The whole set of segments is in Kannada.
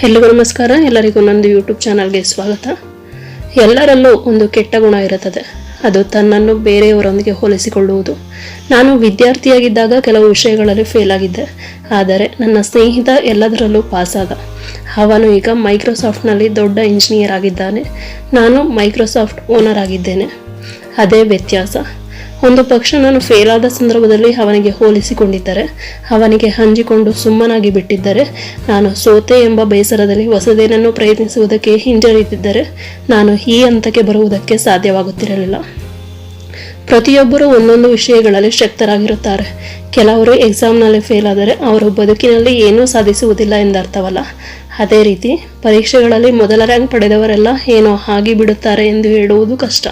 ಎಲ್ಲಿಗೂ ನಮಸ್ಕಾರ. ಎಲ್ಲರಿಗೂ ನಂದು ಯೂಟ್ಯೂಬ್ ಚಾನಲ್ಗೆ ಸ್ವಾಗತ. ಎಲ್ಲರಲ್ಲೂ ಒಂದು ಕೆಟ್ಟ ಗುಣ ಇರುತ್ತದೆ. ಅದು ತನ್ನನ್ನು ಬೇರೆಯವರೊಂದಿಗೆ ಹೋಲಿಸಿಕೊಳ್ಳುವುದು. ನಾನು ವಿದ್ಯಾರ್ಥಿಯಾಗಿದ್ದಾಗ ಕೆಲವು ವಿಷಯಗಳಲ್ಲಿ ಫೇಲ್ ಆಗಿದ್ದೆ. ಆದರೆ ನನ್ನ ಸ್ನೇಹಿತ ಎಲ್ಲದರಲ್ಲೂ ಪಾಸ್ ಆದ. ಅವನು ಈಗ ಮೈಕ್ರೋಸಾಫ್ಟ್ನಲ್ಲಿ ದೊಡ್ಡ ಇಂಜಿನಿಯರ್ ಆಗಿದ್ದಾನೆ. ನಾನು ಮೈಕ್ರೋಸಾಫ್ಟ್ ಓನರ್ ಆಗಿದ್ದೇನೆ. ಅದೇ ವ್ಯತ್ಯಾಸ. ಒಂದು ಪಕ್ಷ ನಾನು ಫೇಲ್ ಆದ ಸಂದರ್ಭದಲ್ಲಿ ಅವನಿಗೆ ಹೋಲಿಸಿಕೊಂಡಿದ್ದರೆ, ಅವನಿಗೆ ಹಂಚಿಕೊಂಡು ಸುಮ್ಮನಾಗಿ ಬಿಟ್ಟಿದ್ದರೆ, ನಾನು ಸೋತೆ ಎಂಬ ಬೇಸರದಲ್ಲಿ ಹೊಸದೇನನ್ನು ಪ್ರಯತ್ನಿಸುವುದಕ್ಕೆ ಹಿಂಜರಿದಿದ್ದರೆ ನಾನು ಈ ಹಂತಕ್ಕೆ ಬರುವುದಕ್ಕೆ ಸಾಧ್ಯವಾಗುತ್ತಿರಲಿಲ್ಲ. ಪ್ರತಿಯೊಬ್ಬರು ಒಂದೊಂದು ವಿಷಯಗಳಲ್ಲಿ ಶಕ್ತರಾಗಿರುತ್ತಾರೆ. ಕೆಲವರು ಎಕ್ಸಾಮ್ನಲ್ಲಿ ಫೇಲ್ ಆದರೆ ಅವರು ಬದುಕಿನಲ್ಲಿ ಏನೂ ಸಾಧಿಸುವುದಿಲ್ಲ ಎಂದರ್ಥವಲ್ಲ. ಅದೇ ರೀತಿ ಪರೀಕ್ಷೆಗಳಲ್ಲಿ ಮೊದಲ ರ್ಯಾಂಕ್ ಪಡೆದವರೆಲ್ಲ ಏನೋ ಆಗಿ ಬಿಡುತ್ತಾರೆ ಎಂದು ಹೇಳುವುದು ಕಷ್ಟ.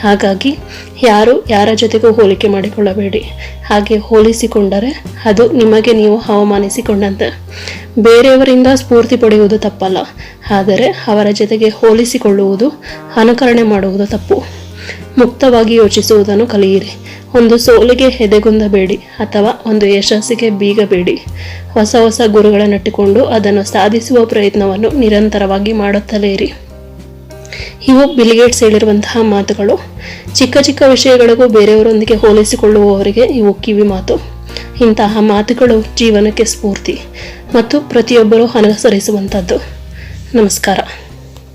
ಹಾಗಾಗಿ ಯಾರು ಯಾರ ಜೊತೆಗೂ ಹೋಲಿಕೆ ಮಾಡಿಕೊಳ್ಳಬೇಡಿ. ಹಾಗೆ ಹೋಲಿಸಿಕೊಂಡರೆ ಅದು ನಿಮಗೆ ನೀವು ಅವಮಾನಿಸಿಕೊಂಡಂತೆ. ಬೇರೆಯವರಿಂದ ಸ್ಫೂರ್ತಿ ಪಡೆಯುವುದು ತಪ್ಪಲ್ಲ. ಆದರೆ ಅವರ ಜೊತೆಗೆ ಹೋಲಿಸಿಕೊಳ್ಳುವುದು, ಅನುಕರಣೆ ಮಾಡುವುದು ತಪ್ಪು. ಮುಕ್ತವಾಗಿ ಯೋಚಿಸುವುದನ್ನು ಕಲಿಯಿರಿ. ಒಂದು ಸೋಲಿಗೆ ಹೆದೆಗುಂದಬೇಡಿ ಅಥವಾ ಒಂದು ಯಶಸ್ಸಿಗೆ ಬೀಗಬೇಡಿ. ಹೊಸ ಹೊಸ ಗುರುಗಳನ್ನಿಟ್ಟುಕೊಂಡು ಅದನ್ನು ಸಾಧಿಸುವ ಪ್ರಯತ್ನವನ್ನು ನಿರಂತರವಾಗಿ ಮಾಡುತ್ತಲೇ ಇರಿ. ಇವು ಬಿಲ್ಗೇಟ್ಸ್ ಹೇಳಿರುವಂತಹ ಮಾತುಗಳು. ಚಿಕ್ಕ ಚಿಕ್ಕ ವಿಷಯಗಳಿಗೂ ಬೇರೆಯವರೊಂದಿಗೆ ಹೋಲಿಸಿಕೊಳ್ಳುವವರಿಗೆ ಇವು ಕಿವಿ ಮಾತು. ಇಂತಹ ಮಾತುಗಳು ಜೀವನಕ್ಕೆ ಸ್ಫೂರ್ತಿ ಮತ್ತು ಪ್ರತಿಯೊಬ್ಬರೂ ಅನುಸರಿಸುವಂಥದ್ದು. ನಮಸ್ಕಾರ.